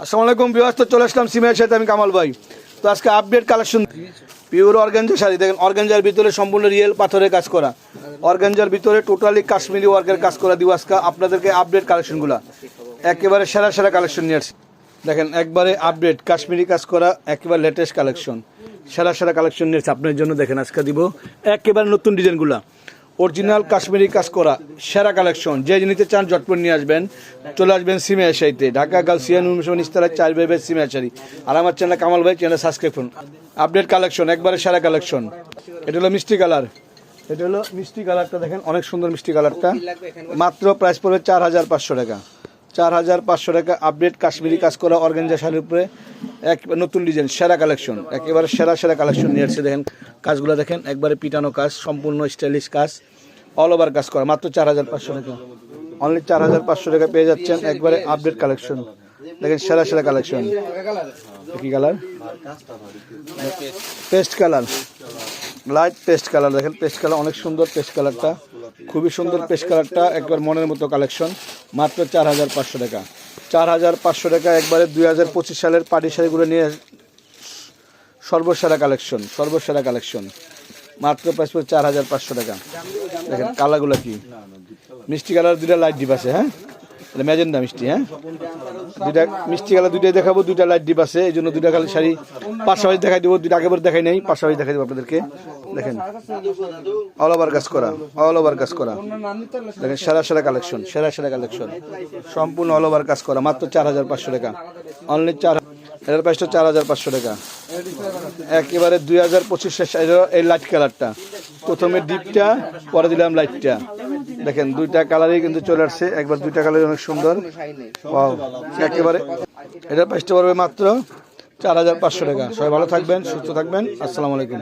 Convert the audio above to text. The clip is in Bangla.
আসসালামু আলাইকুম বিহার তো চলে আসলাম সিমের সাথে আমি কামাল ভাই। তো আজকে update collection pure organza sari, দেখেন অর্গানজার ভিতরে সম্পূর্ণ রিয়েল পাথরের কাজ করা। অর্গানজার ভিতরে টোটালি কাশ্মীরি ওয়ার্কের কাজ করা দিব আজকে। আপনাদেরকে আপডেট কালেকশনগুলো একেবারে সেরা সেরা কালেকশন নিয়ে আসছি। দেখেন, একবারে আপডেট কাশ্মীরি কাজ করা, একেবারে লেটেস্ট কালেকশন সেরা সেরা কালেকশন নিয়েছে আপনার জন্য দেখেন, আজকে দিব একেবারে নতুন ডিজাইনগুলা অরিজিনাল কাশ্মীরি কাজ করা, সেরা কালেকশন যে নিতে চান জটপট নিয়ে আসবেন। চলে আসবেন সিমে আশাইতে ঢাকা গালসিয়ান উনিশশো ইস্তারা চার বেবে সিমে আশারি আর আমার চ্যানেল কামাল ভাই চ্যানেল সাবস্ক্রাইব করুন। আপডেট কালেকশন একবারে সেরা কালেকশন এটা হলো মিষ্টি কালার। এটা হলো মিষ্টি কালারটা দেখেন, অনেক সুন্দর মিষ্টি কালারটা। মাত্র প্রাইস পড়বে চার হাজার পাঁচশো টাকা। চার হাজার পাঁচশো টাকা আপডেট কাশ্মীরি কাজ করা, অর্গানজা শাড়ির উপরে। এক নতুন ডিজাইন সেরা কালেকশন একেবারে সেরা সেরা কালেকশন নিয়ে আসছে দেখেন, কাজগুলো দেখেন, একবারে পিটানো কাজ, সম্পূর্ণ স্টাইলিশ কাজ। অল ওভার কাজ করা, মাত্র চার হাজার পাঁচশো টাকা। অনলি চার হাজার পাঁচশো টাকা পেয়ে যাচ্ছেন একবারে আপডেট কালেকশন দেখেন, সেরা সেরা কালেকশন কি colour paste colour light paste colour দেখেন পেস্ট কালার অনেক সুন্দর পেস্ট কালারটা খুবই সুন্দর পেস্ট কালারটা একবার মনের মতো কালেকশন মাত্র চার হাজার পাঁচশো টাকা। চার হাজার পাঁচশো টাকা, একবারে দুই হাজার পঁচিশ সালের পাটি শাড়িগুলো নিয়ে সর্বসেরা কালেকশন সর্বসেরা কালেকশন। মাত্র পড়ছে চার হাজার পাঁচশো টাকা। দেখেন, কালারগুলো কি? মিষ্টি কালার দুটা লাইট ডিপ আছে হ্যাঁ? এটা ম্যাজেন্ডা মিষ্টি হ্যাঁ? দুইটা মিষ্টি কালার দুইটাই দেখাবো, দুইটা লাইট ডিপ আছে এই জন্য দুইটা কালার শাড়ি পাশাপাশি দেখাই দেবো, দুইটা আগেবার দেখাই নেই, পাশাপাশি দেখাই দেবো আপনাদেরকে। দেখেন অল ওভার কাজ করা অল ওভার কাজ করা। দেখেন, সেরা সেরা কালেকশন সেরা সেরা কালেকশন সম্পূর্ণ অল ওভার কাজ করা, মাত্র চার হাজার পাঁচশো টাকা। অনলি চার এটার প্রাইসটা চার হাজার পাঁচশো টাকা। একেবারে দুই হাজার পঁচিশের এই লাইট কালারটা প্রথমে ডিপটা পরে দিলাম লাইটটা দেখেন, দুইটা কালারই কিন্তু চলে আসছে। একবার দুইটা কালারই অনেক সুন্দর। একেবারে এটা পাঁচটা পড়বে মাত্র চার হাজার পাঁচশো টাকা। সবাই ভালো থাকবেন, সুস্থ থাকবেন। আসসালামু আলাইকুম।